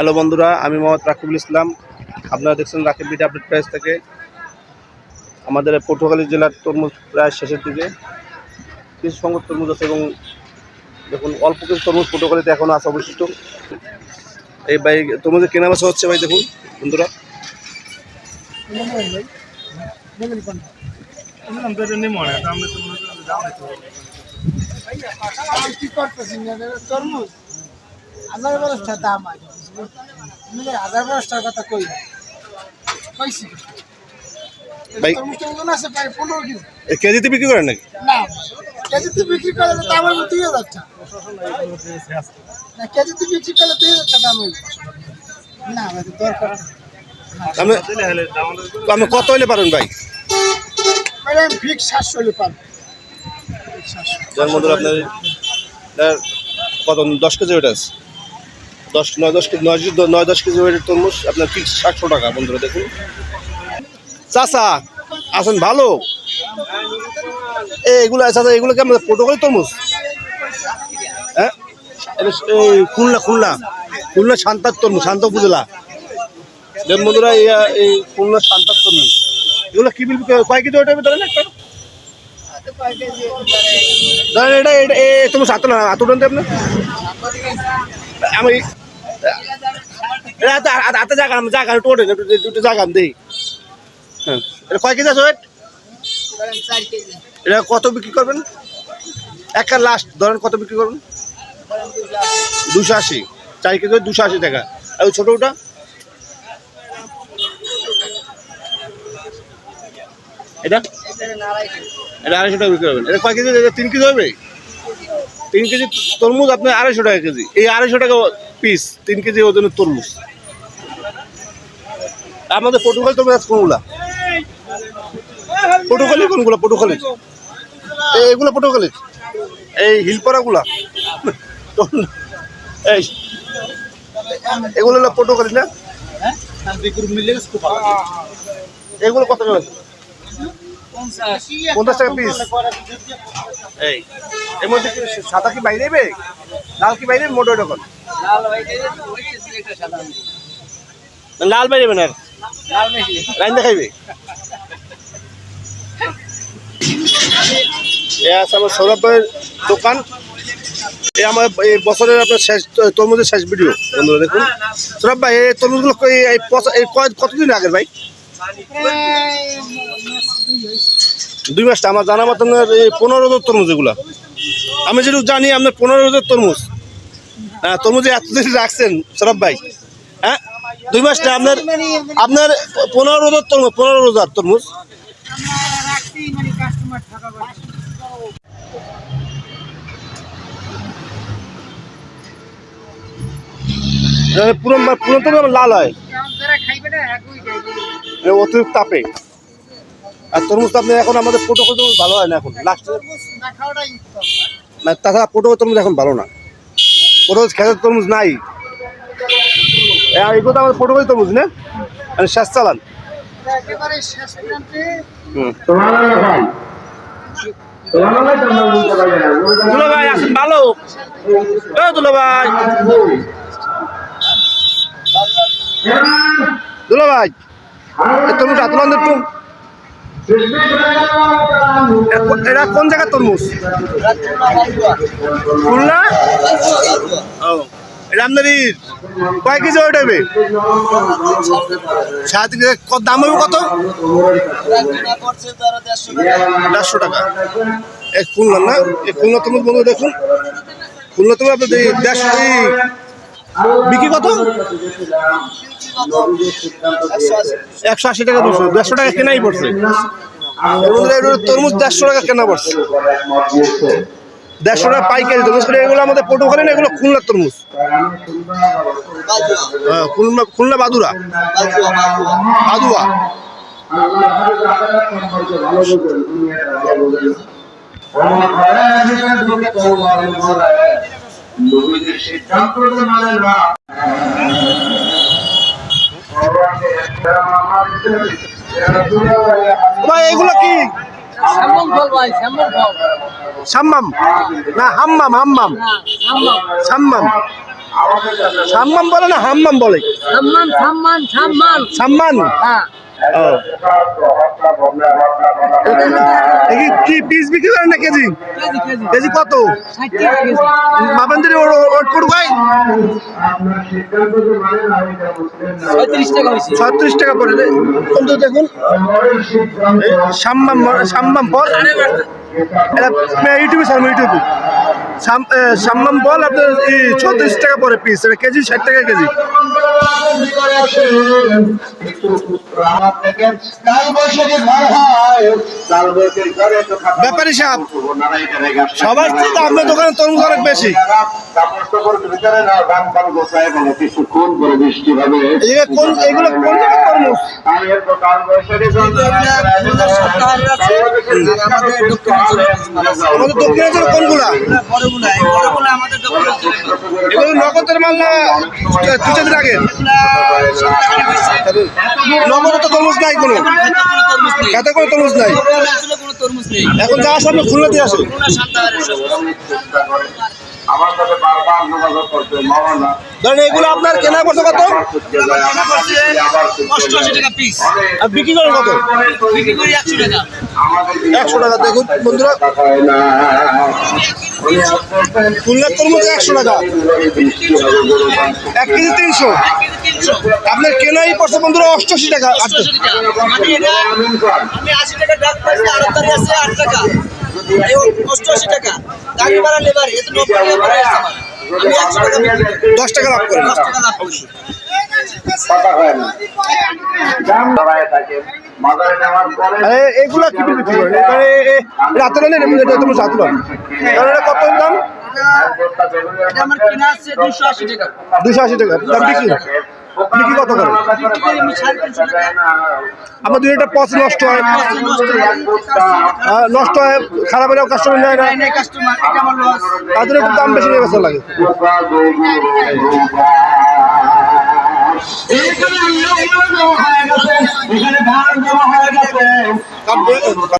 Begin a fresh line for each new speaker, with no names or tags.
Hello বন্ধুরা, আমি মোহাম্মদ রাকিবুল ইসলাম। আপনারা দেখছেন রাকিব বিটি আপডেট প্রাইস থেকে। আমাদের পটুয়াখালী জেলার তরমুজ প্রায় শেষের দিকে। কিছু সংখ্যক তরমুজ আছে এবং দেখুন, অল্প কিছু তরমুজ পটুয়াখালীতে এখনও আছে অবশিষ্ট। এই ভাই, তরমুজের কেনা বেচা হচ্ছে ভাই, দেখুন, বন্ধুরা।
তরমুজ হাজার দাম আছে। হাজার বারোশটার কথা কই
কেজিতে বিক্রি করেন নাকি?
না কেজিতে বিক্রি করলে দাম হবে দুই হাজার টাকা কেজিতে বিক্রি করলে দুই হাজার টাকা দাম না আমাদের দরকার
আপনি আপনি কত হইলে পারেন ভাই?
আমি ফিক্স সাতশো হলে পাবো Fix 700
যার মধ্যে আপনার কত দশ কেজি ওয়েট আছে? দশ, নয় দশ কেজি, নয় নয় দশ কেজি ওয়েটের তরমুজ, আপনার ফিক্স সাতশো টাকা, বন্ধুরা, দেখুন। চাচা আসেন ভালো? এগুলো, চাচা, এগুলো কেমন প্রোটোকল তরমুজ? হ্যাঁ? এই খুলনা খুলনা। খুলনা শান্তার তরমুজ, শান্ত উপজেলা। বন্ধুরা, এই খুলনা শান্তার তরমুজ। এগুলো কি বিল কয় কেজি হবে ধরেন একটা ধরেন এটা এটা তোমার সাত না এত টানতে আপনি আমি আমি জায়গা একটু ওঠেন দুটো জায়গা আমি দিই। হ্যাঁ। এটা কয় কেজি আছে, ওয়েট? এটা কত বিক্রি করবেন? একটা লাস্ট ধরেন কত বিক্রি করবেন? দুশো আশি। চার কেজি দুশো আশি টাকা। আর ওই ছোটো ওটা এটা? এটা আড়াইশো টাকা বিক্রি করবেন। এটা কয় কেজি? তিন কেজি হবে? তিন কেজি তরমুজ আপনার আড়াইশো টাকা কেজি। এই আড়াইশো টাকা পিস তিন কেজি ওজনের তরমুজ। আমাদের পটুখালি তরমুজ আছে কোনগুলা? পটুখালি কোনগুলা? পটুখালি এই, এগুলো পটুখালি এই হিলপাড়াগুলা। এই, এগুলো হলো পটুখালি না? এগুলো কত করে? পঞ্চাশ টাকা পিস এই, এর মধ্যে সাদা কি বাইরে লাল কি বাইরে? মোটো এটা কর লাল বাইরে যাবে না আর? লাইন দেখাইবে এ আছে আমার সৌরভ ভাইয়ের দোকান। এ আমার এই বছরের আপনার শেষ তরমুজের শেষ ভিডিও বন্ধুরা দেখুন। সৌরভ ভাই এই তরমুজগুলো কই- এই পচা- এই কয়- কতদিন আগের ভাই? দুই মাসটা আমার জানা মতন এই পনেরো হাজার তরমুজ এগুলা। আমি যেটুকু জানি আপনার পনেরো হাজার তরমুজ। তরমুজে এতদিন রাখছেন সরব ভাই। হ্যাঁ দুই মাসটা আপনার আপনার পনেরো হাজার তরমুজ পনেরো হাজার তরমুজ।
মানে
পুরো পুরো তরমুজ লাল হয়।
না
অতিরিক্ত তাপে। আর তরমুজ আপনি এখন আমাদের প্রোটোকল তরমুজ ভালো হয় না এখন। লাস্ট
তরমুজ না খাওয়াটাই উত্তম।
না তাছাড়া প্রোটোকল তরমুজ এখন ভালো না। প্রোটোকল খেতে তরমুজ নাই। আর এগুলো তো আমাদের প্রোটোকল তরমুজ না? মানে শেষ চালান। দুলো ভাই আসেন ভালো। ও দুলো ভাই। দুলো ভাই তরমুজ আতলান একটু। এটা কোন জায়গার তরমুজ? খুলনা? ও কয় কেজি ওইটা। কত দাম হবে কত? দেড়শো টাকা। এই খুলনা না? এই খুলনা তরমুজ বন্ধু দেখুন। খুলনা তরমুজ আপনার দেড়শো বিক্রি কত? একশো আশি টাকা দুশো, দেড়শো টাকা কেনাই পড়ছে। তরমুজ দেড়শো টাকা কেনা পড়ছে। দেড়শো টাকা পাইকারি তরমুজ এগুলো আমাদের পটুখালি না, এগুলো খুলনার তরমুজ। হ্যাঁ খুলনা খুলনা বাদুরা বাদুয়া
সিদ্ধান্ত মানে না।
ভাই এগুলো কি? সাম্মাম? না হাম্মাম হাম্মাম। সাম্মাম।
সাম্মাম বলে না হাম্মাম বলে?
সম্মান সাম্মান সাম্মান
সাম্মান
হ্যাঁ।
ও। কি কি পিস বিক্রি করেন না কেজি?
কেজি
কত? ওট ছত্রিশ টাকা পড়ে। দেখুন? বল। এটা ইউটিউবে ইউটিউবে। সাম- এ, সাম্মাম বল আপনার ছত্রিশ টাকা পরে পিস এটা কেজি ষাট টাকা কেজি। ব্যাপারী সাহেব, সবার চেয়ে তো আপনার দোকানে তরুণ অনেক বেশি।
কোন করে বৃষ্টি হবে
এগুলো কোন কোন আমাদের দক্ষিণাঞ্চল কোনগুলা? এগুলো নগদের মাল না দু চার দিন আগে। নগদে তো তরমুজ নাই কোনো। এত কোনো তরমুজ নাই। এখন যা আসে আপনি খুলনা দিয়ে আসুন
আমার সাথে বারবার যোগাযোগ করতে মাওলানা
ধরেন এগুলো আপনার কেনা করছে কত?
অষ্টআশি টাকা পিস
আর বিক্রি করেন কত?
একশো টাকা।
দেখুন বন্ধুরা খুলনার তরমুজ একশো টাকা। এক কেজি তিনশো। আপনার কেনাই পড়ছে বন্ধুরা অষ্টআশি টাকা।
আমি আশি টাকা ডাক পাইছি আড়তারি আছে আট টাকা। অষ্টআশি টাকা। গাড়ি ভাড়া লেবার এত নব্বই টাকা ভাড়া আমি একশো টাকা
দশ টাকা লাভ করে
দশ টাকা লাভ
এগুলো কি বিক্রি করেন এখানে রাতুলা নেন এমনি এটা তোমার রাতুলা কারণ এটা কত দাম?
দুশো আশি টাকা।
দুশো আশি টাকা। দাম বিক্রি বিক্রি কত করেন আমার দুই একটা পথ নষ্ট হয়।
নষ্ট হয়ে
নষ্ট হয় খারাপ হলেও কাস্টমার নেয় না।
loss।
তাদের একটু দাম বেশি নিয়ে বেচা লাগে।
এখানে ধান জমা হয়ে গেছে